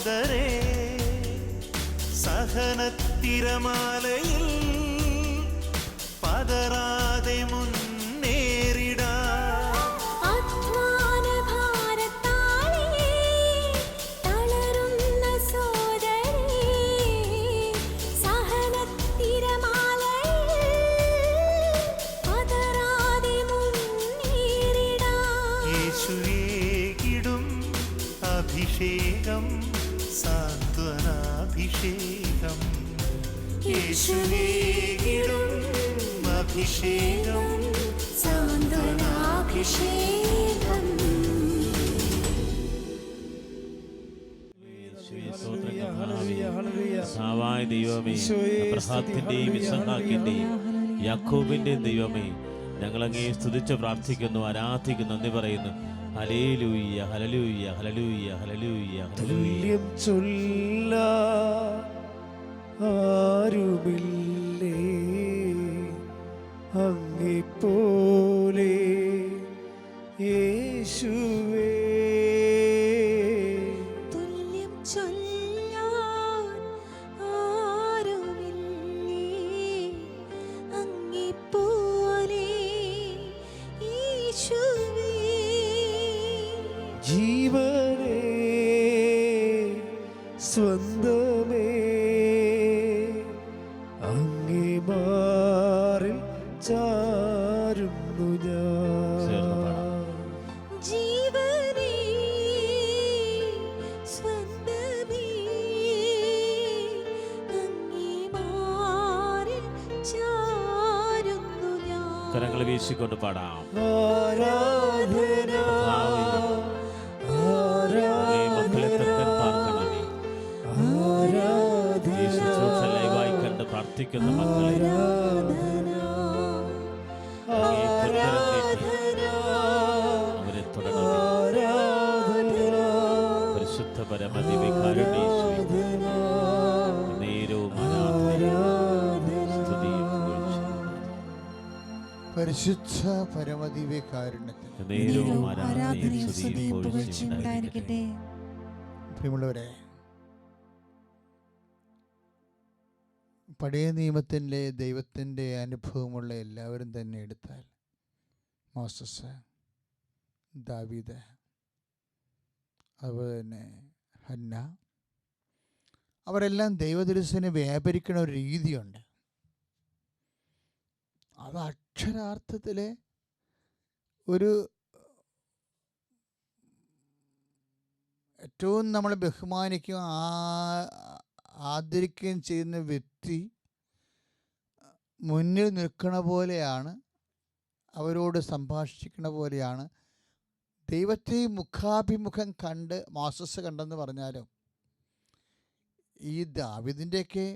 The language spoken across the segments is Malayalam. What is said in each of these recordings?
சகோதரே சகனத்திரமாலையில் பதரா യേശുവേകിടും അഭിഷേകം സാന്ത്വനാഭിഷേകം. കർത്താവായ ദൈവമേ അബ്രഹാത്തിന്റെയും ഇസഹാക്കിന്റെയും യാക്കോബിന്റെയും ദൈവമേ ഞങ്ങൾ അങ്ങേ സ്തുതിച്ച് പ്രാർത്ഥിക്കുന്നു ആരാധിക്കുന്നു നന്ദി പറയുന്നു. ഹലേലൂയ്യ ഹലലൂയ്യ ഹലലൂയ്യ ഹലലൂയ്യ ഹലലൂയ്യ തുല്യം ചൊല്ല ആരുമില്ലേ? അങ്ങിപ്പോലെ യേശുവേ. കരങ്ങൾ വീശിക്കൊണ്ട് പാടാം. ആരാധന ആരാധന മക്കളെ തക്കൻ പാർക്കണമേ. ഈ ശുശ്രൂഷ ലൈവായി കണ്ട് പ്രാർത്ഥിക്കുന്ന മക്കളെ. ഉണ്ടായിരിക്കട്ടെ. പ്രിയമുള്ളവരെ പഴയ നിയമത്തിന്റെ ദൈവത്തിന്റെ അനുഭവമുള്ള എല്ലാവരും തന്നെ എടുത്താൽ മോസസ് ദാവീദ് അതുപോലെ തന്നെ ഹന്ന അവരെല്ലാം ദൈവദുരസിനെ വ്യാപരിക്കുന്ന ഒരു രീതിയുണ്ട്. അത് അക്ഷരാർത്ഥത്തിലെ ഒരു ഏറ്റവും നമ്മൾ ബഹുമാനിക്കുകയും ആദരിക്കുകയും ചെയ്യുന്ന വ്യക്തി മുന്നിൽ നിൽക്കണ പോലെയാണ് അവരോട് സംഭാഷിക്കണ പോലെയാണ്. ദൈവത്തെ മുഖാഭിമുഖം കണ്ട് മാസസ് കണ്ടെന്ന് പറഞ്ഞാലും ഈ ദാവിദിന്റെയൊക്കെ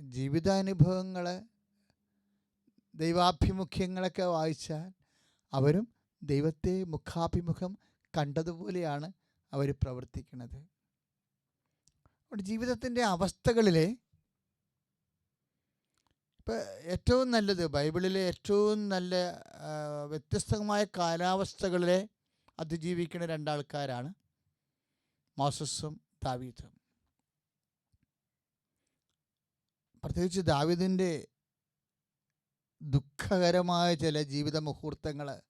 ജീവിതാനുഭവങ്ങൾ ദൈവാഭിമുഖ്യങ്ങളൊക്കെ വായിച്ചാൽ അവരും ദൈവത്തെ മുഖാഭിമുഖം കണ്ടതുപോലെയാണ് അവർ പ്രവർത്തിക്കുന്നത്. ജീവിതത്തിന്റെ അവസ്ഥകളിലെ ഇപ്പം ഏറ്റവും നല്ലത് ബൈബിളിലെ ഏറ്റവും നല്ല വ്യത്യസ്തമായ കാലാവസ്ഥകളിലെ അതിജീവിക്കുന്ന രണ്ടാൾക്കാരാണ് മോസസും ദാവീദും. പ്രത്യേകിച്ച് ദാവീദിന്റെ ദുഃഖകരമായ ചില ജീവിത മുഹൂർത്തങ്ങൾ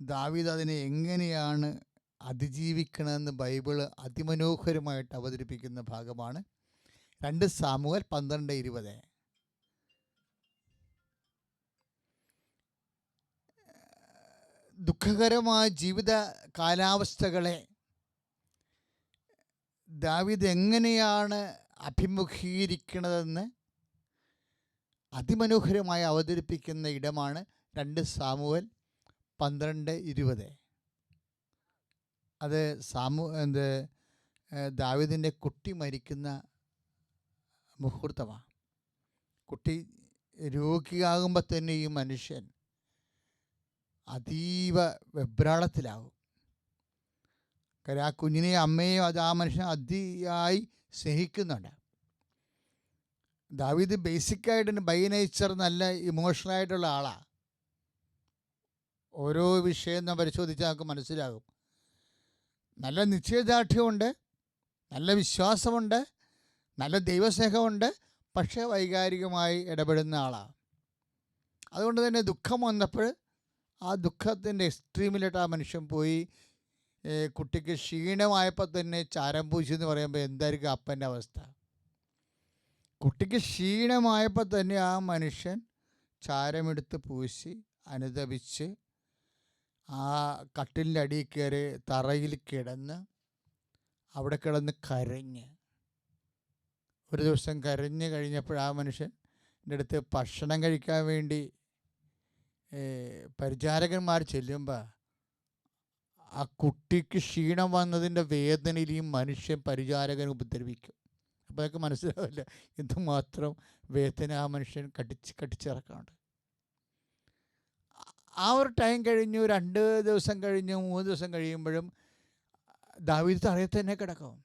ദാവീദ് അതിനെ എങ്ങനെയാണ് അതിജീവിക്കണമെന്ന് ബൈബിൾ അതിമനോഹരമായിട്ട് അവതരിപ്പിക്കുന്ന ഭാഗമാണ്. രണ്ട് സാമുവൽ പന്ത്രണ്ട് ഇരുപത്. ദുഃഖകരമായ ജീവിത കാലാവസ്ഥകളെ ദാവിദ് എങ്ങനെയാണ് അഭിമുഖീകരിക്കണതെന്ന് അതിമനോഹരമായി അവതരിപ്പിക്കുന്ന ഇടമാണ് രണ്ട് സാമുവൽ പന്ത്രണ്ട് ഇരുപത്. അത് സാമു എന്ത് ദാവിദിന്റെ കുട്ടി മരിക്കുന്ന മുഹൂർത്തമാണ് കുട്ടി രോഗിയാകുമ്പോൾ തന്നെ ഈ മനുഷ്യൻ അതീവ വെബ്രാളത്തിലാവും. കാര്യം ആ കുഞ്ഞിനെ അമ്മയെയും അത് ആ മനുഷ്യൻ അതിയായി സ്നേഹിക്കുന്നുണ്ട്. ദാവീദ് ബേസിക്കായിട്ട് ബൈ നേച്ചർ നല്ല ഇമോഷണൽ ആയിട്ടുള്ള ആളാണ് ഓരോ വിഷയം നാം പരിശോധിച്ചാൽ നമുക്ക് മനസ്സിലാകും. നല്ല നിശ്ചയദാർഢ്യമുണ്ട് നല്ല വിശ്വാസമുണ്ട് നല്ല ദൈവസ്നേഹമുണ്ട് പക്ഷേ വൈകാരികമായി ഇടപെടുന്ന ആളാണ് അതുകൊണ്ട് തന്നെ ദുഃഖം വന്നപ്പോൾ ആ ദുഃഖത്തിന്റെ എക്സ്ട്രീമിലിട്ട് ആ മനുഷ്യൻ പോയി കുട്ടിക്ക് ക്ഷീണമായപ്പോൾ തന്നെ ചാരം പൂശി എന്ന് പറയുമ്പോൾ എന്തായിരിക്കും അപ്പന്റെ അവസ്ഥ? കുട്ടിക്ക് ക്ഷീണമായപ്പോൾ തന്നെ ആ മനുഷ്യൻ ചാരമെടുത്ത് പൂശി അനുദപിച്ച് ആ കട്ടിലിന്റെ അടിയിൽ കയറി തറയിൽ കിടന്ന് അവിടെ കിടന്ന് കരഞ്ഞ്. ഒരു ദിവസം കരഞ്ഞ് കഴിഞ്ഞപ്പോൾ ആ മനുഷ്യൻ എന്റെ അടുത്ത് ഭക്ഷണം കഴിക്കാൻ വേണ്ടി പരിചാരകന്മാർ ചെല്ലുമ്പോൾ ആ കുട്ടിക്ക് ക്ഷീണം വന്നതിന്റെ വേദനയിൽ ഈ മനുഷ്യൻ പരിചാരകൻ ഉപദ്രവിക്കും. അപ്പോൾ അതൊക്കെ മനസ്സിലാവില്ല. എന്തുമാത്രം വേദന ആ മനുഷ്യൻ കടിച്ച് കടിച്ചിറക്കാണ്ട്. ആ ഒരു ടൈം കഴിഞ്ഞു രണ്ട് ദിവസം കഴിഞ്ഞു മൂന്ന് ദിവസം കഴിയുമ്പോഴും ദാവീദ് തറയിൽ തന്നെ കിടക്കും.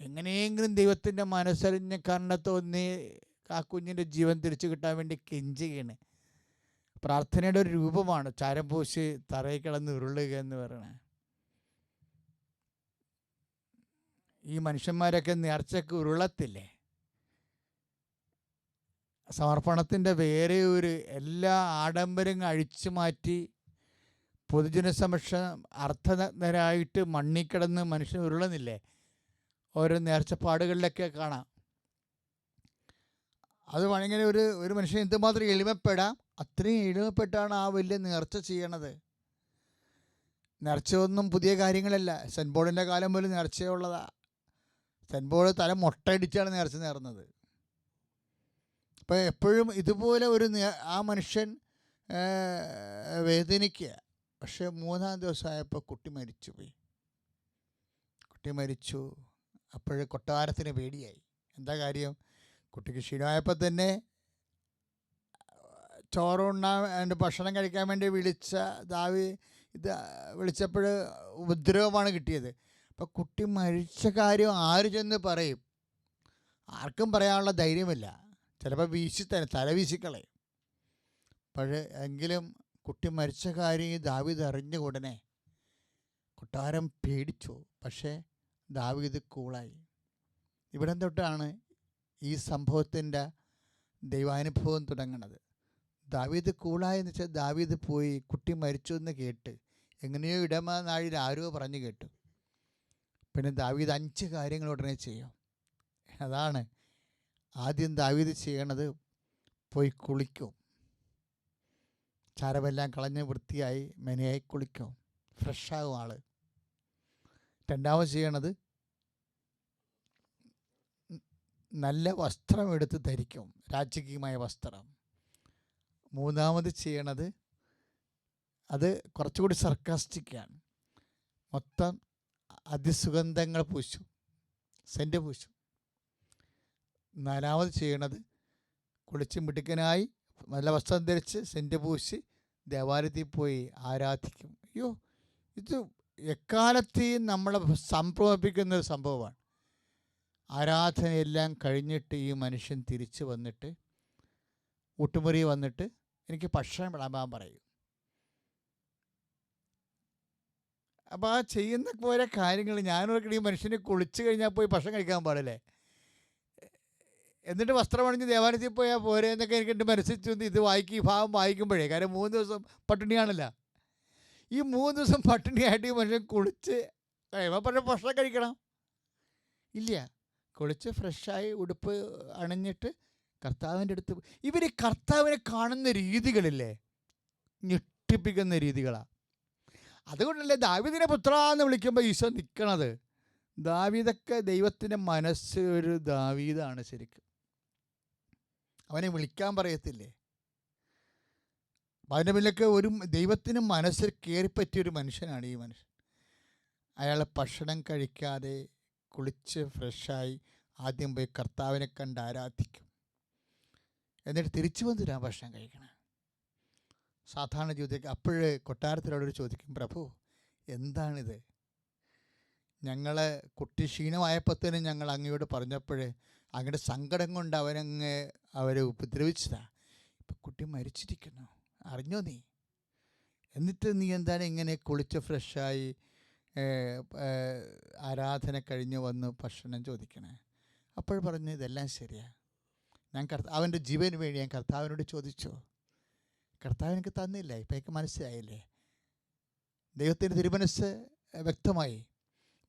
എങ്ങനെയെങ്കിലും ദൈവത്തിന്റെ മനസ്സറിഞ്ഞ കണ്ണ തോന്നി ആ കുഞ്ഞിന്റെ ജീവൻ തിരിച്ചു കിട്ടാൻ വേണ്ടി കെഞ്ചുകയാണ്. പ്രാർത്ഥനയുടെ ഒരു രൂപമാണ് ചാരം പൂശി തറയിൽ കിടന്ന് ഉരുളുക എന്ന് പറയണത് ഈ മനുഷ്യന്മാരൊക്കെ നേർച്ചക്ക് ഉരുളത്തില്ലേ? സമർപ്പണത്തിന്റെ വേറെ ഒരു എല്ലാ ആഡംബരങ്ങൾ അഴിച്ചു മാറ്റി പൊതുജന സമക്ഷം അർത്ഥനഗ്നരായിട്ട് മണ്ണിൽ കിടന്ന് മനുഷ്യൻ ഉരുളുന്നില്ലേ? ഓരോ നേർച്ചപ്പാടുകളിലൊക്കെ കാണാം. അത് വേണമെങ്കിൽ ഒരു ഒരു മനുഷ്യൻ എന്തുമാത്രം എളിമപ്പെടാം അത്രയും എളിമപ്പെട്ടാണ് ആ വലിയ നേർച്ച ചെയ്യണത്. നേർച്ച ഒന്നും പുതിയ കാര്യങ്ങളല്ല. സെൻബോർഡിന്റെ കാലം പോലും നേർച്ചയുള്ളതാ. സെന്റ് പോൾ തല മുട്ടയടിച്ചാണ് നേർച്ച നേർന്നത്. അപ്പോൾ എപ്പോഴും ഇതുപോലെ ഒരു ആ മനുഷ്യൻ വേദനിക്കുക. പക്ഷേ മൂന്നാം ദിവസമായപ്പോൾ കുട്ടി മരിച്ചു പോയി കുട്ടി മരിച്ചു. അപ്പോൾ കൊട്ടാരത്തിന് പേടിയായി. എന്താ കാര്യം? കുട്ടിക്ക് ക്ഷീണമായപ്പോൾ തന്നെ ചോറുണ്ണാൻ ഭക്ഷണം കഴിക്കാൻ വേണ്ടി വിളിച്ച ദാവി ഇത് വിളിച്ചപ്പോൾ ഉപദ്രവമാണ് കിട്ടിയത്. അപ്പോൾ കുട്ടി മരിച്ച കാര്യം ആര് ചെന്ന് പറയും? ആർക്കും പറയാനുള്ള ധൈര്യമില്ല. ചിലപ്പോൾ വീശി തന്നെ തല വീശിക്കളയും പക്ഷേ എങ്കിലും കുട്ടി മരിച്ച കാര്യം ഈ ദാവീദ് അറിഞ്ഞ ഉടനെ കൊട്ടാരം പേടിച്ചു. പക്ഷേ ദാവീദ് കൂളായി. ഇവിടം തൊട്ടാണ് ഈ സംഭവത്തിന്റെ ദൈവാനുഭവം തുടങ്ങുന്നത് ദാവീദ് കൂളായെന്ന് വെച്ചാൽ ദാവീദ് പോയി കുട്ടി മരിച്ചു എന്ന് കേട്ട് എങ്ങനെയോ ഇടമ നാഴിൽ ആരോ പറഞ്ഞു കേട്ടു. പിന്നെ ദാവീദ് അഞ്ച് കാര്യങ്ങൾ ഉടനെ ചെയ്യും. അതാണ് ആദ്യം ദാവീദ് ചെയ്യണത് പോയി കുളിക്കും. ചാരമെല്ലാം കളഞ്ഞ് വൃത്തിയായി മെനയായി കുളിക്കും. ഫ്രഷാകും ആൾ. രണ്ടാമത് ചെയ്യണത് നല്ല വസ്ത്രം എടുത്ത് ധരിക്കും. രാജകീയമായ വസ്ത്രം. മൂന്നാമത് ചെയ്യണത് അത് കുറച്ചുകൂടി സർക്കാസ്റ്റിക്കാണ് മൊത്തം അതിസുഗന്ധങ്ങൾ പൂശു. സെന്റ് പൂശു. നാലാമത് ചെയ്യണത് കുളിച്ച് മിടുക്കനായി നല്ല വസ്ത്രം ധരിച്ച് സെന്റ് പൂശി ദേവാലയത്തിൽ പോയി ആരാധിക്കും. അയ്യോ ഇത് എക്കാലത്തെയും നമ്മളെ സംഭവിപ്പിക്കുന്ന ഒരു സംഭവമാണ്. ആരാധനയെല്ലാം കഴിഞ്ഞിട്ട് ഈ മനുഷ്യൻ തിരിച്ചു വന്നിട്ട് ഊട്ടുമുറി വന്നിട്ട് എനിക്ക് ഭക്ഷണം വിളമ്പാൻ പറയും. അപ്പോൾ ആ ചെയ്യുന്ന പോലെ കാര്യങ്ങൾ ഞാനൊക്കെ ഈ മനുഷ്യനെ കുളിച്ച് കഴിഞ്ഞാൽ പോയി ഭക്ഷണം കഴിക്കാൻ പാടില്ലേ? എന്നിട്ട് വസ്ത്രമണിഞ്ഞ് ദേവാലയത്തിൽ പോയാൽ പോരെ എന്നൊക്കെ എനിക്ക് എന്റെ മനസ്സിൽ ചെന്ന് ഇത് വായിക്കും ഈ ഭാഗം വായിക്കുമ്പോഴേ. കാരണം മൂന്ന് ദിവസം പട്ടിണിയാണല്ല. ഈ മൂന്ന് ദിവസം പട്ടിണിയായിട്ട് ഈ മനുഷ്യൻ കുളിച്ച് കഴിയുമ്പോൾ പക്ഷേ ഭക്ഷണം കഴിക്കണം. ഇല്ല. കുളിച്ച് ഫ്രഷായി ഉടുപ്പ് അണിഞ്ഞിട്ട് കർത്താവിന്റെ അടുത്ത് ഇവർ കർത്താവിനെ കാണുന്ന രീതികളില്ലേ? ഞെട്ടിപ്പിക്കുന്ന രീതികളാണ് അതുകൊണ്ടല്ലേ ദാവിദിനെ പുത്ര എന്ന് വിളിക്കുമ്പോൾ ഈശോ നിൽക്കണത് ദാവീദൊക്കെ ദൈവത്തിന്റെ മനസ്സ് ഒരു ദാവീദാണ് ശരിക്കും. അവനെ വിളിക്കാൻ പറയത്തില്ലേ? അപ്പം അതിന്റെ പിന്നിലൊക്കെ ഒരു ദൈവത്തിന് മനസ്സിൽ കയറിപ്പറ്റിയൊരു മനുഷ്യനാണ് ഈ മനുഷ്യൻ. അയാൾ ഭക്ഷണം കഴിക്കാതെ കുളിച്ച് ഫ്രഷായി ആദ്യം പോയി കർത്താവിനെ കണ്ട് ആരാധിക്കും. എന്നിട്ട് തിരിച്ചു വന്നിട്ടാണ് ഭക്ഷണം കഴിക്കണം. സാധാരണ ജീവിതത്തിൽ അപ്പോഴേ കൊട്ടാരത്തിലോട് ചോദിക്കും പ്രഭു എന്താണിത്? ഞങ്ങളെ കുട്ടി ക്ഷീണമായപ്പോൾ ഞങ്ങൾ അങ്ങയോട് പറഞ്ഞപ്പോഴേ അങ്ങയുടെ സങ്കടം കൊണ്ട് അവനങ്ങ് അവരെ ഉപദ്രവിച്ചതാ. ഇപ്പം കുട്ടി മരിച്ചിരിക്കുന്നു. അറിഞ്ഞോ നീ? എന്നിട്ട് നീ എന്താണ് ഇങ്ങനെ കുളിച്ച് ഫ്രഷായി ആരാധന കഴിഞ്ഞ് വന്ന് ഭക്ഷണം ചോദിക്കണേ? അപ്പോൾ പറഞ്ഞു ഇതെല്ലാം ശരിയാണ് ഞാൻ കർത്താവ് അവന്റെ ജീവന് വേണ്ടി ഞാൻ കർത്താവിനോട് ചോദിച്ചു. കർത്താവ് എനിക്ക് തന്നില്ല? ഇപ്പം മനസ്സിലായില്ലേ? ദൈവത്തിന്റെ തിരുമനസ് വ്യക്തമായി.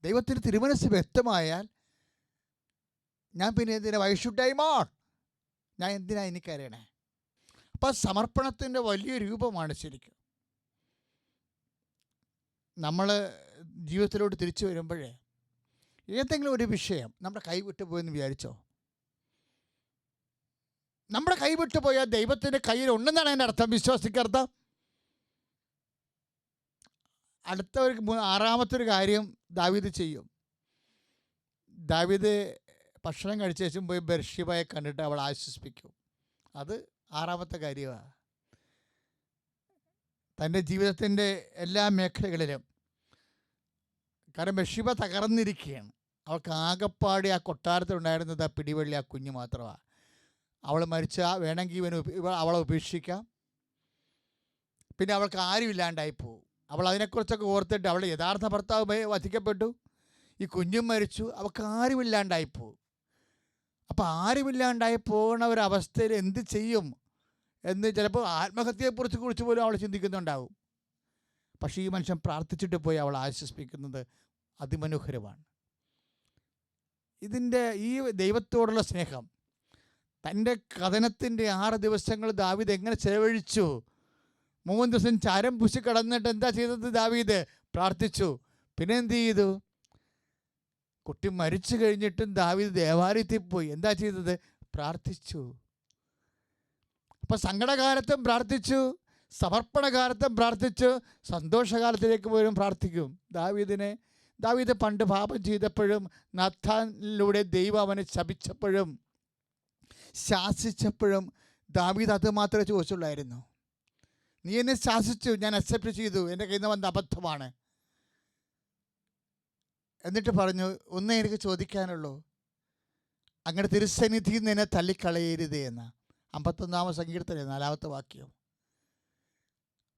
ദൈവത്തിന്റെ തിരുമനസ് വ്യക്തമായാൽ ഞാൻ പിന്നെ എന്തിനാ? വൈ ഷുഡ് ഐ മോർ ഞാൻ എന്തിനാ എനിക്കറിയണേ അപ്പോൾ സമർപ്പണത്തിന്റെ വലിയ രൂപമാണ് ശരിക്കും. നമ്മൾ ജീവിതത്തിലോട്ട് തിരിച്ചു വരുമ്പോഴേ ഏതെങ്കിലും ഒരു വിഷയം നമ്മുടെ കൈവിട്ടു പോയെന്ന് വിചാരിച്ചോ? നമ്മുടെ കൈവിട്ട് പോയാൽ ദൈവത്തിന്റെ കയ്യിൽ ഉണ്ടെന്നാണ് എന്റെ അർത്ഥം. വിശ്വാസിക്കർത്ഥം അടുത്ത ഒരു ആറാമത്തെ ഒരു കാര്യം ദാവീദ് ചെയ്യും. ദാവീദ് ഭക്ഷണം കഴിച്ച ശേഷം പോയി ബർഷിബയെ കണ്ടിട്ട് അവൾ ആശ്വസിപ്പിക്കും. അത് ആറാമത്തെ കാര്യമാണ് തന്റെ ജീവിതത്തിന്റെ എല്ലാ മേഖലകളിലും. കാരണം ബഷിബ തകർന്നിരിക്കുകയാണ്. അവൾക്ക് ആകപ്പാടി ആ കൊട്ടാരത്തിലുണ്ടായിരുന്നത് ആ പിടിവള്ളി ആ കുഞ്ഞ് മാത്രമാണ് അവൾ മരിച്ച വേണമെങ്കിൽ ഇവന് അവളെ ഉപേക്ഷിക്കാം. പിന്നെ അവൾക്ക് ആരുമില്ലാണ്ടായി പോകും അവൾ അതിനെക്കുറിച്ചൊക്കെ ഓർത്തിട്ട് അവളുടെ യഥാർത്ഥ ഭർത്താവ് വധിക്കപ്പെട്ടു. ഈ കുഞ്ഞും മരിച്ചു. അവൾക്ക് ആരുമില്ലാണ്ടായി പോകും അപ്പോൾ ആരുമില്ലാണ്ടായി പോകുന്ന അവസ്ഥയിൽ എന്ത് ചെയ്യും എന്ന് ചിലപ്പോൾ ആത്മഹത്യയെക്കുറിച്ച് കുറിച്ച് പോലും അവൾ ചിന്തിക്കുന്നുണ്ടാവും. പക്ഷേ ഈ മനുഷ്യൻ പ്രാർത്ഥിച്ചിട്ട് പോയി അവൾ ആശ്വസിപ്പിക്കുന്നത് അതിമനോഹരമാണ്. ഇതിന്റെ ഈ ദൈവത്തോടുള്ള സ്നേഹം തന്റെ കഥനത്തിന്റെ ആറ് ദിവസങ്ങൾ ദാവീദ് എങ്ങനെ ചെലവഴിച്ചു? മൂന്ന് ദിവസം ചാരം പുശി കടന്നിട്ട് എന്താ ചെയ്തത് ദാവീദ്? പ്രാർത്ഥിച്ചു. പിന്നെ എന്ത് ചെയ്തു? കുട്ടി മരിച്ചു കഴിഞ്ഞിട്ടും ദാവീദ് ദേവാലയത്തിൽ പോയി എന്താ ചെയ്തത്? പ്രാർത്ഥിച്ചു. അപ്പം സങ്കടകാലത്തും പ്രാർത്ഥിച്ചു സമർപ്പണകാലത്തും പ്രാർത്ഥിച്ചു സന്തോഷകാലത്തിലേക്ക് പോലും പ്രാർത്ഥിക്കും ദാവീദിനെ. ദാവീദ് പണ്ട് പാപം ചെയ്തപ്പോഴും നത്താനിലൂടെ ദൈവം അവനെ ശപിച്ചപ്പോഴും ശാസിച്ചപ്പോഴും ദാവീദ് അത് മാത്രമേ ചോദിച്ചുള്ളായിരുന്നു. നീ എന്നെ ശാസിച്ചു ഞാൻ അക്സെപ്റ്റ് ചെയ്തു എന്റെ കയ്യിൽ നിന്ന് വന്ന അബദ്ധമാണ്. എന്നിട്ട് പറഞ്ഞു ഒന്നേ എനിക്ക് ചോദിക്കാനുള്ളൂ. അങ്ങനെ തിരുസന്നിധിയിൽ നിന്ന് എന്നെ തള്ളിക്കളയരുത് എന്ന്. അമ്പത്തൊന്നാമ സങ്കീർത്തനം നാലാമത്തെ വാക്യം.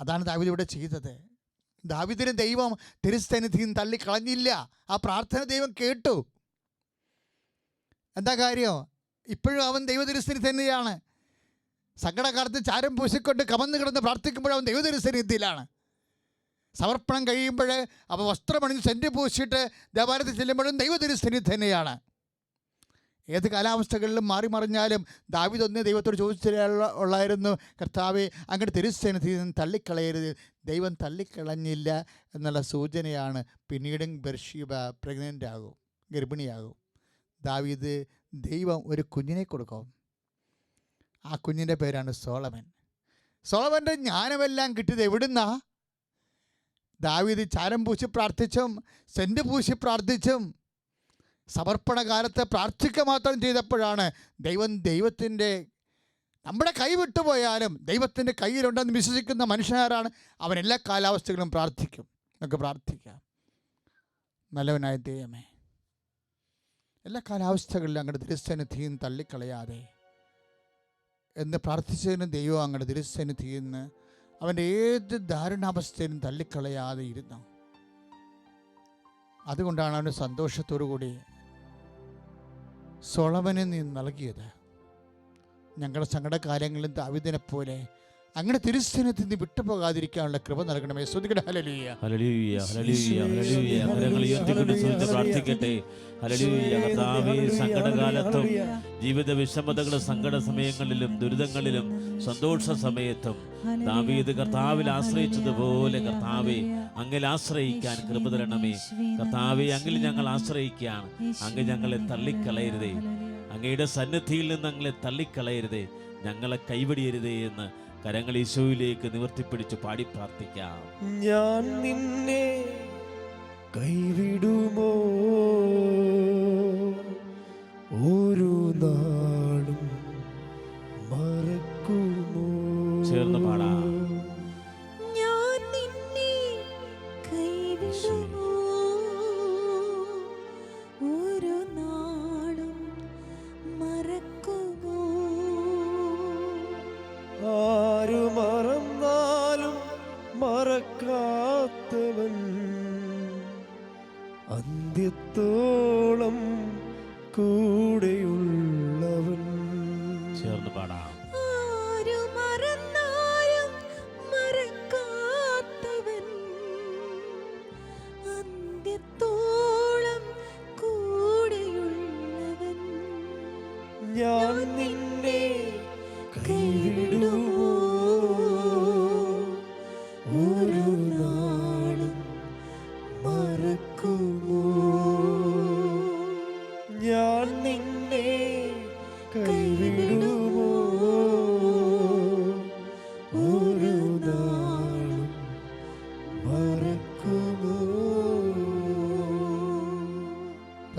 അതാണ് ദാവിദ് ഇവിടെ ചെയ്തത്. ദാവിദിന് ദൈവം തിരുസന്നിധിയിൽ തള്ളിക്കളഞ്ഞില്ല. ആ പ്രാർത്ഥന ദൈവം കേട്ടു. എന്താ കാര്യം? ഇപ്പോഴും അവൻ ദൈവ തിരുസന്നിധി തന്നെയാണ്. സങ്കടകാലത്ത് ചാരം പൂശിക്കൊണ്ട് കമന്ന് കിടന്ന് പ്രാർത്ഥിക്കുമ്പോൾ അവൻ ദൈവ തിരുസന്നിധിയിലാണ് സമർപ്പണം കഴിയുമ്പോൾ അവൻ വസ്ത്രമണിഞ്ഞ് സെന്റ് പൂശിയിട്ട് ദേവാലയത്തിൽ ചെല്ലുമ്പോഴും ദൈവ തിരുസന്നിധി തന്നെയാണ്. ഏത് കാലാവസ്ഥകളിലും മാറി മറിഞ്ഞാലും ദാവിദ് ഒന്ന് ദൈവത്തോട് ചോദിച്ചില്ല ഉള്ളായിരുന്നു കർത്താവെ അങ്ങോട്ട് തിരുസേനത്തിൽ നിന്ന് തള്ളിക്കളയരുത്. ദൈവം തള്ളിക്കളഞ്ഞില്ല എന്നുള്ള സൂചനയാണ് പിന്നീടും ബർഷീബ പ്രഗ്നന്റ് ആകും ഗർഭിണിയാകും. ദാവീദ് ദൈവം ഒരു കുഞ്ഞിനെ കൊടുക്കും. ആ കുഞ്ഞിന്റെ പേരാണ് സോളമൻ. സോളമന്റെ ജ്ഞാനമെല്ലാം കിട്ടിയത് എവിടുന്നാ? ദാവീദ് ചാരം പൂശി പ്രാർത്ഥിച്ചും സെന്റ് പൂശി പ്രാർത്ഥിച്ചും സമർപ്പണ കാലത്ത് പ്രാർത്ഥിക്കുക മാത്രം ചെയ്തപ്പോഴാണ് ദൈവം ദൈവത്തിന്റെ നമ്മുടെ കൈ വിട്ടുപോയാലും ദൈവത്തിന്റെ കയ്യിലുണ്ടെന്ന് വിശ്വസിക്കുന്ന മനുഷ്യനാരാണ് അവൻ എല്ലാ കാലാവസ്ഥകളും പ്രാർത്ഥിക്കും. നമുക്ക് പ്രാർത്ഥിക്കാം. നല്ലവനായ ദൈവമേ എല്ലാ കാലാവസ്ഥകളിലും അങ്ങയുടെ നിന്ന് തള്ളിക്കളയാതെ. എന്ന് പ്രാർത്ഥിച്ചതിന് ദൈവം അങ്ങയുടെ തിരുസന്നിധിയിൽ നിന്ന് അവന്റെ ഏത് ദാരുണാവസ്ഥയിലും തള്ളിക്കളയാതെ ഇരുന്നു. അതുകൊണ്ടാണ് അവന് സന്തോഷത്തോടു കൂടി സോളമനെ നീ നൽകിയത്. ഞങ്ങളുടെ സങ്കടകാലങ്ങളിൽ ദാവിദിനെപ്പോലെ പോലെ അങ്ങനെ തിരുസ്ഥനത്തിൽ നിന്ന് വിട്ടുപോകാതിരിക്കാനുള്ള കൃപ നൽകണമേ. ശ്രദ്ധിക്കട്ടെ ഹലലിയ കരങ്ങൾ ഉയർത്തിക്കൊണ്ട് പ്രാർത്ഥിക്കട്ടെ. കർത്താവേ സങ്കടകാലത്തും ജീവിത വിഷമതകളും സങ്കട സമയങ്ങളിലും ദുരിതങ്ങളിലും സന്തോഷ സമയത്തും ദാവീദ് കർത്താവിൽ ആശ്രയിച്ചതുപോലെ കർത്താവെ അങ്ങിൽ ആശ്രയിക്കാൻ കൃപ തരണമേ. കർത്താവെ അങ്ങിൽ ഞങ്ങൾ ആശ്രയിക്കുകയാണ്. അങ്ങ് ഞങ്ങളെ തള്ളിക്കളയരുതേ. അങ്ങയുടെ സന്നിധിയിൽ നിന്ന് ഞങ്ങളെ തള്ളിക്കളയരുതേ. ഞങ്ങളെ കൈവടിയരുതേ എന്ന് കരങ്ങൾ ഈശോയിലേക്ക് നിവർത്തിപ്പിടിച്ച് പാടി പ്രാർത്ഥിക്കാം. ഞാൻ നിന്നെ കൈവിടുമോ? ഒരു നാളും മറക്കുമോ? ചേർന്ന് പാടാം.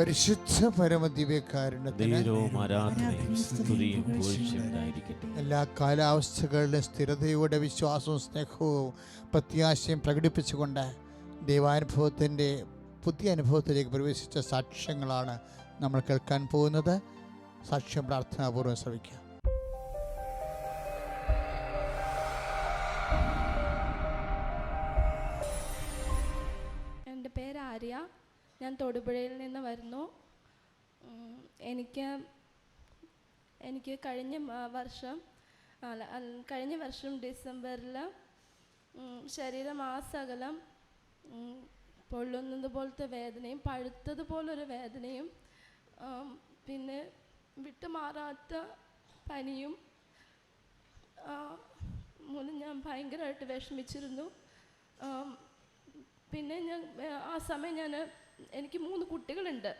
പരിശുദ്ധ എല്ലാ കാലാവസ്ഥകളിലെ സ്ഥിരതയോടെ വിശ്വാസവും സ്നേഹവും പ്രത്യാശയും പ്രകടിപ്പിച്ചുകൊണ്ട് ദൈവാനുഭവത്തിന്റെ പുതിയ അനുഭവത്തിലേക്ക് പ്രവേശിച്ച സാക്ഷ്യങ്ങളാണ് നമ്മൾ കേൾക്കാൻ പോകുന്നത്. സാക്ഷ്യം പ്രാർത്ഥനാപൂർവം ശ്രമിക്കാം കഴിഞ്ഞ വർഷം അല്ല കഴിഞ്ഞ വർഷം ഡിസംബറിൽ ശരീരമാസകലം പൊള്ളുന്നത് പോലത്തെ വേദനയും പഴുത്തതുപോലൊരു വേദനയും പിന്നെ വിട്ടുമാറാത്ത പനിയും മൂലം ഞാൻ ഭയങ്കരമായിട്ട് വിഷമിച്ചിരുന്നു. പിന്നെ ഞാൻ ആ സമയം ഞാൻ എനിക്ക് മൂന്ന് കുട്ടികളുണ്ട്.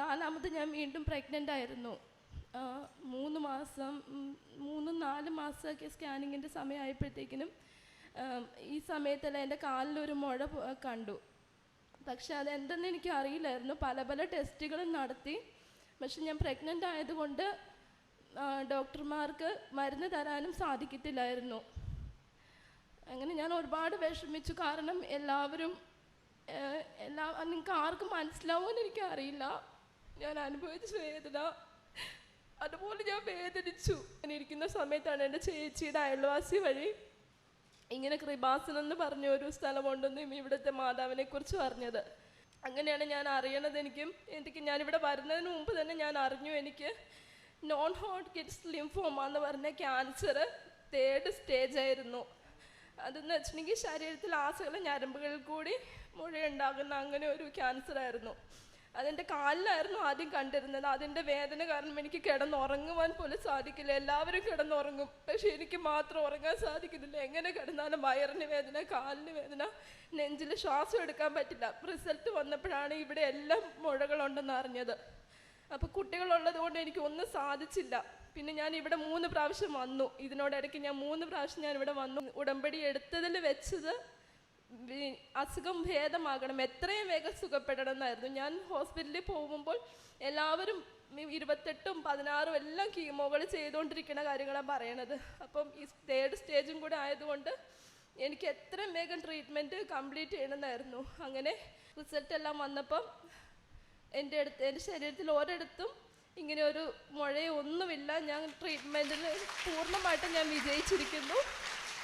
നാലാമത് ഞാൻ വീണ്ടും പ്രഗ്നന്റ് ആയിരുന്നു. മൂന്ന് മാസം മൂന്ന് നാല് മാസമൊക്കെ സ്കാനിങ്ങിന്റെ സമയമായപ്പോഴത്തേക്കിനും ഈ സമയത്തെല്ലാം എന്റെ കാലിലൊരു മുഴ കണ്ടു. പക്ഷെ അതെന്തെന്ന് എനിക്ക് അറിയില്ലായിരുന്നു. പല പല ടെസ്റ്റുകളും നടത്തി. പക്ഷെ ഞാൻ പ്രഗ്നന്റ് ആയതുകൊണ്ട് ഡോക്ടർമാർക്ക് മരുന്ന് തരാനും സാധിക്കത്തില്ലായിരുന്നു. അങ്ങനെ ഞാൻ ഒരുപാട് വിഷമിച്ചു. കാരണം എല്ലാവരും എല്ലാ നിങ്ങൾക്ക് ആർക്കും മനസ്സിലാവുമെന്ന് എനിക്ക് അറിയില്ല ഞാൻ അനുഭവിച്ച വേദന അതുപോലെ ഞാൻ വേദനിച്ചു. ഞാൻ ഇരിക്കുന്ന സമയത്താണ് എന്റെ ചേച്ചിയുടെ അയൽവാസി വഴി ഇങ്ങനെ കൃപാസനം എന്ന് പറഞ്ഞ ഒരു സ്ഥലമുണ്ടെന്നും ഇവിടുത്തെ മാതാവിനെ കുറിച്ച് പറഞ്ഞത്. അങ്ങനെയാണ് ഞാൻ അറിയണത് എനിക്കും. എനിക്ക് ഞാനിവിടെ വരുന്നതിന് മുമ്പ് തന്നെ ഞാൻ അറിഞ്ഞു എനിക്ക് നോൺ ഹോട്ട് കിഡ്സ് ലിംഫോമ എന്ന് പറഞ്ഞ ക്യാൻസർ തേർഡ് സ്റ്റേജ് ആയിരുന്നു. അതെന്ന് വെച്ചിട്ടുണ്ടെങ്കിൽ ശരീരത്തിൽ ആസകല ഞരമ്പുകളിൽ കൂടി മുഴയുണ്ടാകുന്ന അങ്ങനെ ഒരു ക്യാൻസർ ആയിരുന്നു. അതെന്റെ കാലിലായിരുന്നു ആദ്യം കണ്ടിരുന്നത്. അതിന്റെ വേദന കാരണം എനിക്ക് കിടന്നുറങ്ങുവാൻ പോലും സാധിക്കില്ല. എല്ലാവരും കിടന്നുറങ്ങും. പക്ഷെ എനിക്ക് മാത്രം ഉറങ്ങാൻ സാധിക്കുന്നില്ല. എങ്ങനെ കിടന്നാലും വയറിന് വേദന കാലിന് വേദന നെഞ്ചിൽ ശ്വാസം എടുക്കാൻ പറ്റില്ല. റിസൾട്ട് വന്നപ്പോഴാണ് ഇവിടെ എല്ലാം മുഴകളുണ്ടെന്ന് അറിഞ്ഞത്. അപ്പോൾ കുട്ടികളുള്ളത് കൊണ്ട് എനിക്ക് ഒന്നും സാധിച്ചില്ല. പിന്നെ ഞാൻ ഇവിടെ മൂന്ന് പ്രാവശ്യം വന്നു. ഇതിനോടിടയ്ക്ക് ഞാൻ മൂന്ന് പ്രാവശ്യം ഞാൻ ഇവിടെ വന്നു. ഉടമ്പടി എടുത്തതിൽ വെച്ചത് അസുഖം ഭേദമാകണം എത്രയും വേഗം സുഖപ്പെടണം എന്നായിരുന്നു. ഞാൻ ഹോസ്പിറ്റലിൽ പോകുമ്പോൾ എല്ലാവരും ഇരുപത്തെട്ടും പതിനാറും എല്ലാം കീമോകൾ ചെയ്തുകൊണ്ടിരിക്കുന്ന കാര്യങ്ങളാണ് പറയണത്. അപ്പം ഈ തേർഡ് സ്റ്റേജും കൂടെ ആയതുകൊണ്ട് എനിക്ക് എത്രയും വേഗം ട്രീറ്റ്മെന്റ് കംപ്ലീറ്റ് ചെയ്യണമെന്നായിരുന്നു. അങ്ങനെ റിസൾട്ട് എല്ലാം വന്നപ്പം എന്റെ അടുത്ത് എന്റെ ശരീരത്തിൽ ഒരിടത്തും ഇങ്ങനെ ഒരു മുഴയൊന്നുമില്ല. ഞാൻ ട്രീറ്റ്മെന്റിൽ പൂർണമായിട്ടും ഞാൻ വിജയിച്ചിരിക്കുന്നു.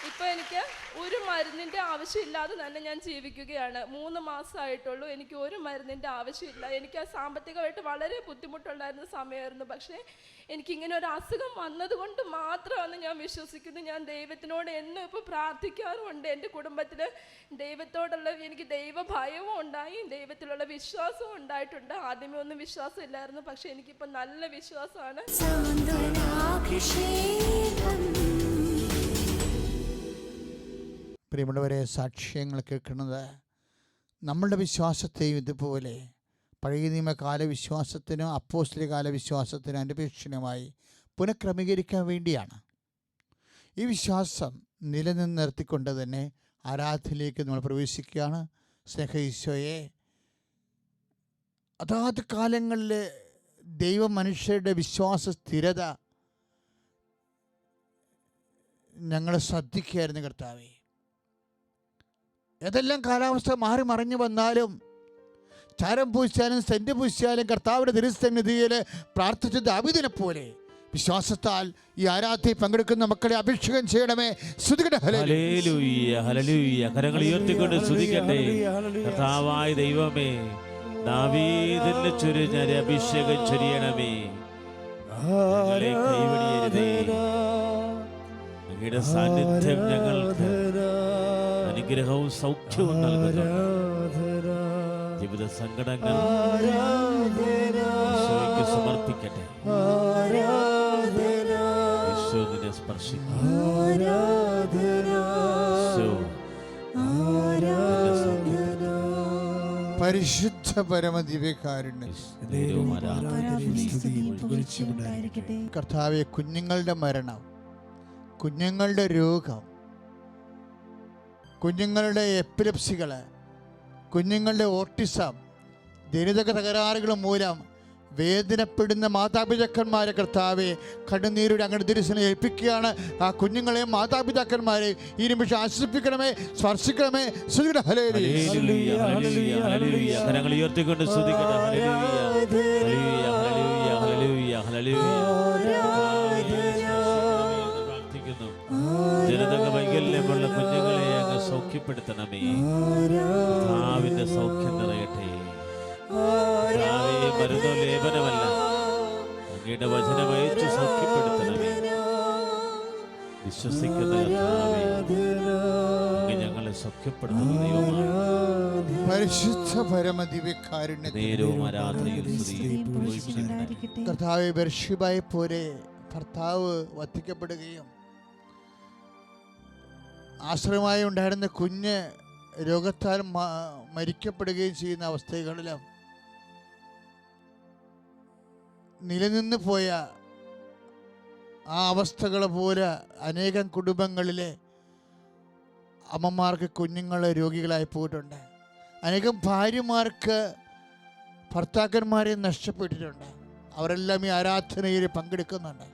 ഇപ്പോൾ എനിക്ക് ഒരു മരുന്നിന്റെ ആവശ്യമില്ലാതെ തന്നെ ഞാൻ ജീവിക്കുകയാണ്. മൂന്ന് മാസമായിട്ടുള്ളൂ. എനിക്ക് ഒരു മരുന്നിന്റെ ആവശ്യമില്ല. എനിക്ക് ആ സാമ്പത്തികമായിട്ട് വളരെ ബുദ്ധിമുട്ടുണ്ടായിരുന്ന സമയമായിരുന്നു. പക്ഷേ എനിക്ക് ഇങ്ങനെ ഒരു അസുഖം വന്നതുകൊണ്ട് മാത്രമാണ് ഞാൻ വിശ്വസിക്കുന്നത്. ഞാൻ ദൈവത്തിനോട് എന്നും ഇപ്പോൾ പ്രാർത്ഥിക്കാറുമുണ്ട്. എന്റെ കുടുംബത്തിൽ ദൈവത്തോടുള്ള എനിക്ക് ദൈവഭയവും ഉണ്ടായി. ദൈവത്തിലുള്ള വിശ്വാസവും ഉണ്ടായിട്ടുണ്ട്. ആദ്യമേ ഒന്നും വിശ്വാസം ഇല്ലായിരുന്നു. പക്ഷേ എനിക്കിപ്പോൾ നല്ല വിശ്വാസമാണ്. പ്രിയമുള്ളവരെ സാക്ഷ്യങ്ങൾ കേൾക്കുന്നത് നമ്മളുടെ വിശ്വാസത്തെയും ഇതുപോലെ പഴയ നിയമകാല വിശ്വാസത്തിനും അപ്പോസ്തല കാല വിശ്വാസത്തിനും അനുപേക്ഷണമായി പുനഃക്രമീകരിക്കാൻ വേണ്ടിയാണ്. ഈ വിശ്വാസം നിലനിന്ന് നിർത്തിക്കൊണ്ട് തന്നെ ആരാധനയിലേക്ക് നമ്മൾ പ്രവേശിക്കുകയാണ്. സ്നേഹ ഈശോയെ അതാത് കാലങ്ങളിൽ ദൈവ മനുഷ്യരുടെ വിശ്വാസ സ്ഥിരത ഞങ്ങളെ ശ്രദ്ധിക്കുകയായിരുന്നു കർത്താവേ. ഏതെല്ലാം കാലാവസ്ഥ മാറി മറിഞ്ഞു വന്നാലും ചാരം പൂശിച്ചാലും സെന്റ് പൂശിച്ചാലും കർത്താവിന്റെ തിരുസന്നിധിയിൽ പ്രാർത്ഥിച്ച ദാവിദിനെ പോലെ വിശ്വാസത്താൽ ഈ ആരാധനയിൽ പങ്കെടുക്കുന്ന മക്കളെ അഭിഷേകം ചെയ്യണമേ. കരങ്ങൾ ഉയർത്തിക്കൊണ്ട് സ്തുതിക്കട്ടെ. കർത്താവായ ദൈവമേ ദാവീദിന്റെ ചൊരിഞ്ഞ അഭിഷേകം ചൊരിയണമേ. കൈവടിയരുതേ. അങ്ങയുടെ സാന്നിധ്യം ഞങ്ങൾക്ക് അനുഗ്രഹവും സൗഖ്യവും നൽകുന്നു. ജീവിത സങ്കടങ്ങൾ ഈശോയ്ക്ക് സമർപ്പിക്കട്ടെ. ഈശോ നിന്നെ സ്പർശിക്കും. പരിശുദ്ധ പരമ ദിവ്യകാരുണ്യം ദൈവവും ആരാധനയും സ്തുതിയും പുകഴ്ചയും ഉണ്ടായിരിക്കട്ടെ. കർത്താവെ കുഞ്ഞുങ്ങളുടെ മരണം കുഞ്ഞുങ്ങളുടെ രോഗം കുഞ്ഞുങ്ങളുടെ എപ്പിലപ്സികൾ കുഞ്ഞുങ്ങളുടെ ഓട്ടിസം ജനിതക തകരാറുകൾ മൂലം വേദനപ്പെടുന്ന മാതാപിതാക്കന്മാരെ കർത്താവെ കണ്ണുനീരുടെ അങ്ങനെ തിരിച്ചനെ ഏൽപ്പിക്കുകയാണ്. ആ കുഞ്ഞുങ്ങളെ മാതാപിതാക്കന്മാരെ ഈ നിമിഷം ആശ്വസിപ്പിക്കണമേ സ്പർശിക്കണമേ. ഉയർത്തിക്കൊണ്ട് അങ്ങ് സൗഖ്യപ്പെടുത്തണമേ കർത്താവിന്റെ സൗഖ്യം നിറയട്ടെ. കർത്താവേ, മരുന്നോ ലേപനമല്ല. അങ്ങയുടെ വചനമയച്ചു സൗഖ്യപ്പെടുത്തണമേ. വിശ്വസിക്കുന്ന കർത്താവേ ഞങ്ങളെ സൗഖ്യപ്പെടുത്തുന്ന ദൈവമാണ്. പരിശുദ്ധ പരമ ദിവ്യകാരുണ്യ നേരവും ആരാധനയിൽ സ്തുതിയും സ്തുതിയും പുകഴ്ചയും പുകഴ്ചയും കർത്താവ് ബർഷിബായെ ഭർത്താവ് വധിക്കപ്പെടുകയും ആശ്രയമായി ഉണ്ടായിരുന്ന കുഞ്ഞ് രോഗത്താൽ മരിക്കപ്പെടുകയും ചെയ്യുന്ന അവസ്ഥകളിലും നിലനിന്ന് പോയ ആ അവസ്ഥകൾ പോലെ അനേകം കുടുംബങ്ങളിലെ അമ്മമാർക്ക് കുഞ്ഞുങ്ങൾ രോഗികളായി പോയിട്ടുണ്ട്. അനേകം ഭാര്യമാർക്ക് ഭർത്താക്കന്മാരെ നഷ്ടപ്പെട്ടിട്ടുണ്ട്. അവരെല്ലാം ഈ ആരാധനയിൽ പങ്കെടുക്കുന്നുണ്ട്.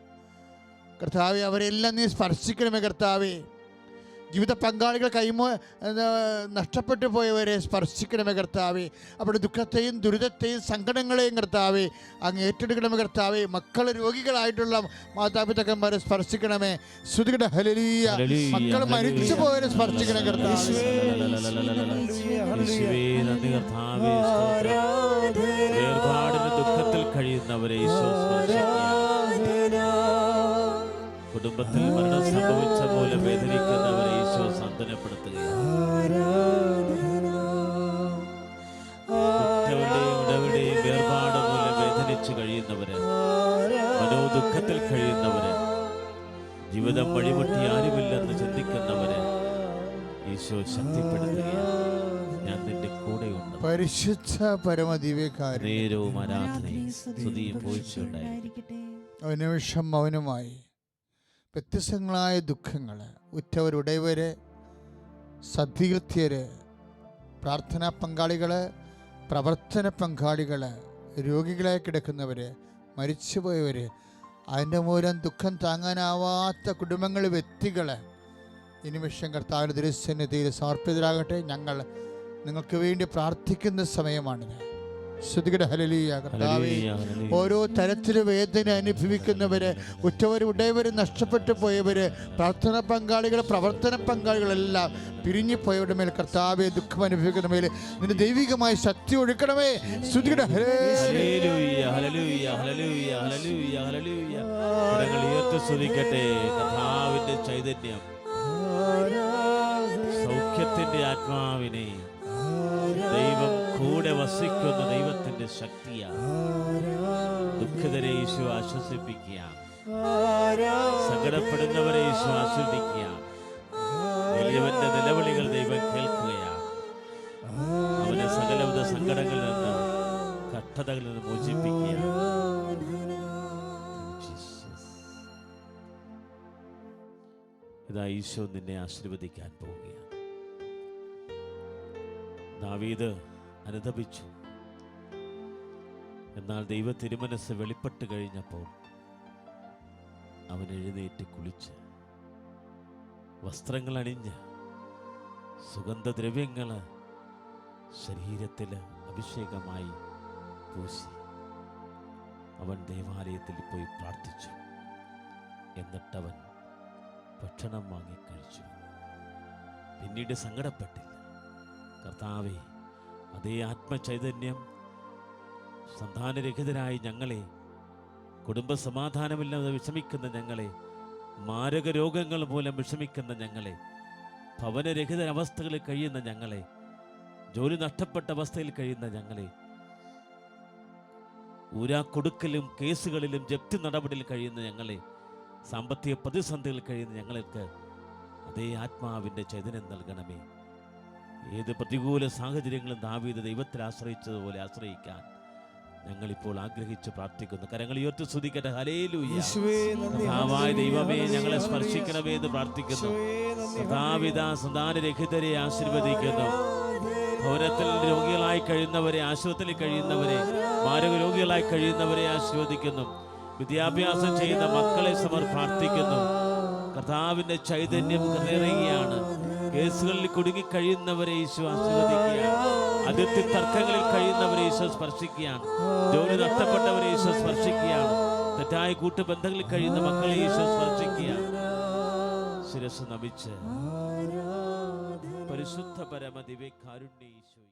കർത്താവെ അവരെല്ലാം നീ സ്പർശിക്കണമേ കർത്താവെ. ജീവിത പങ്കാളികൾ കൈമോ നഷ്ടപ്പെട്ടു പോയവരെ സ്പർശിക്കണമേ കർത്താവെ. അവരുടെ ദുഃഖത്തെയും ദുരിതത്തെയും സങ്കടങ്ങളെയും കർത്താവെ അങ്ങ് ഏറ്റെടുക്കണമേ കർത്താവെ. മക്കൾ രോഗികളായിട്ടുള്ള മാതാപിതാക്കന്മാരെ സ്പർശിക്കണമേ. ശ്രുതികട ഹലലീയ മക്കൾ മരിച്ചു. പോയവരെ സ്പർശിക്കണം കർത്താവെ. ദുഃഖത്തിൽ കഴിയുന്നവരെ. കുടുംബത്തിൽ മരണം സംഭവിച്ച പോലെ വേദനിക്കുന്നവരെ ജീവിതം വഴിമുട്ടി ആരുമില്ലെന്ന് ചിന്തിക്കുന്നവര് ഈശോ ശക്തിപ്പെടുത്തുകയാണ്. ഞാൻ നിന്റെ കൂടെയുണ്ട്. പരിശുദ്ധ പരമ ദിവ്യകാരൻ നേരവും ആരാധനയും സ്തുതിയും പോയിച്ചുണ്ടായി ഉണ്ടായിരിക്കട്ടെ. ഒരു നിമിഷം മൗനമായി വ്യത്യസ്തങ്ങളായ ദുഃഖങ്ങൾ ഉറ്റവരുടയവര് സദ്വീകൃത്യര് പ്രാർത്ഥനാ പങ്കാളികൾ പ്രവർത്തന പങ്കാളികൾ രോഗികളായി കിടക്കുന്നവർ മരിച്ചുപോയവർ അതിന്റെ മൂലം ദുഃഖം താങ്ങാനാവാത്ത കുടുംബങ്ങൾ വ്യക്തികൾ ഈ നിമിഷം കർത്താവിന്റെ ദുരസന്നിധിയിൽ സമർപ്പിതരാകട്ടെ. ഞങ്ങൾ നിങ്ങൾക്ക് വേണ്ടി പ്രാർത്ഥിക്കുന്ന സമയമാണിത്. ശ്രുതികട. ഓരോ തരത്തിലും വേദന അനുഭവിക്കുന്നവര് ഉറ്റവരും ഉടയവരും നഷ്ടപ്പെട്ടു പോയവര് പ്രാർത്ഥന പങ്കാളികൾ പ്രവർത്തന പങ്കാളികളെല്ലാം പിരിഞ്ഞു പോയവരുടെ മേൽ കർത്താവെ ദുഃഖം അനുഭവിക്കുന്ന മേൽ നിന്റെ ദൈവികമായ ശക്തി ഒഴുക്കണമേ. ശ്രുതിയുടെ ഹല്ലേലൂയ, ഹല്ലേലൂയ, ഹല്ലേലൂയ, ഹല്ലേലൂയ, ഹല്ലേലൂയ. കരങ്ങൾ ഉയർത്തി ചൈതന്യം. സൗഖ്യത്തിന്റെ ആത്മാവിനെ. ദൈവം കൂടെ വസിക്കുന്ന ദൈവത്തിന്റെ ശക്തിയാണ്. ദുഃഖിതരെ യേശു ആശ്വസിപ്പിക്കുക സങ്കടപ്പെടുന്നവരെ യേശു ആസ്വദിക്കുക വലിയവന്റെ നിലവിളികൾ ദൈവം കേൾക്കുകയാണ്. അവനെ സകലവിധ സങ്കടങ്ങളിൽ നിന്ന് കഷ്ടതകളിൽ നിന്ന് മോചിപ്പിക്കുക ഇതാ ഈശോ നിന്നെ ആശീർവദിക്കാൻ പോവുകയാണ്. ദാവീദ് അനുദപിച്ചു. എന്നാൽ ദൈവ തിരുമനസ് വെളിപ്പെട്ട് കഴിഞ്ഞപ്പോൾ അവൻ എഴുന്നേറ്റ് കുളിച്ച് വസ്ത്രങ്ങൾ അണിഞ്ഞ് സുഗന്ധദ്രവ്യങ്ങൾ ശരീരത്തിൽ അഭിഷേകമായി പൂശി. അവൻ ദേവാലയത്തിൽ പോയി പ്രാർത്ഥിച്ചു. എന്നിട്ടവൻ ഭക്ഷണം വാങ്ങി കഴിച്ചു. പിന്നീട് സങ്കടപ്പെട്ടില്ല. കർത്താവെ അതേ ആത്മചൈതന്യം സന്താനരഹിതരായി ഞങ്ങളെ കുടുംബസമാധാനമില്ലാതെ വിഷമിക്കുന്ന ഞങ്ങളെ മാരക രോഗങ്ങൾ മൂലം വിഷമിക്കുന്ന ഞങ്ങളെ ഭവനരഹിത അവസ്ഥകളിൽ കഴിയുന്ന ഞങ്ങളെ ജോലി നഷ്ടപ്പെട്ട അവസ്ഥയിൽ കഴിയുന്ന ഞങ്ങളെ ഊരാ കൊടുക്കലും കേസുകളിലും ജപ്തി നടപടിയിൽ കഴിയുന്ന ഞങ്ങളെ സാമ്പത്തിക പ്രതിസന്ധികളിൽ കഴിയുന്ന ഞങ്ങൾക്ക് അതേ ആത്മാവിന്റെ ചൈതന്യം നൽകണമേ. ഏത് പ്രതികൂല സാഹചര്യങ്ങളും ദാവീത് ദൈവത്തിൽ ആശ്രയിച്ചതുപോലെ ആശ്രയിക്കാൻ ഞങ്ങളിപ്പോൾ ആഗ്രഹിച്ച് പ്രാർത്ഥിക്കുന്നു. കരങ്ങൾ ഉയർത്തി സ്തുതിക്കട്ടെ. ഹലേലൂയ യേശുവേ നന്ദി. കർത്താവായ ദൈവമേ ഞങ്ങളെ സ്പർശിക്കണമേ എന്ന് പ്രാർത്ഥിക്കുന്നു. സദാവിധ സദാന രഹിതരെ ആശീർവദിക്കുന്നു ഭവനത്തിൽ രോഗികളായി കഴിയുന്നവരെ ആശുപത്രിയിൽ കഴിയുന്നവരെ മാരക രോഗികളായി കഴിയുന്നവരെ ആശീർവദിക്കുന്നു. വിദ്യാഭ്യാസം ചെയ്യുന്ന മക്കളെ സമർ പ്രാർത്ഥിക്കുന്നു കർത്താവിന്റെ ചൈതന്യം നിറയുകയാണ്. കേസുകളിൽ കുടുങ്ങി കഴിയുന്നവരെ യേശു ആശീർവദിക്കുക അതിർത്തി തർക്കങ്ങളിൽ കഴിയുന്നവരെ ഈശോ സ്പർശിക്കുകയാണ്. ജോലി നഷ്ടപ്പെട്ടവരെ ഈശോ സ്പർശിക്കുകയാണ്. തെറ്റായ കൂട്ടുബന്ധങ്ങളിൽ കഴിയുന്ന മക്കളെ ഈശോ സ്പർശിക്കുകയാണ്. ശിരസ് നമിച്ച് പരിശുദ്ധ പരമ ദിവ്യകാരുണ്യ ഈശോ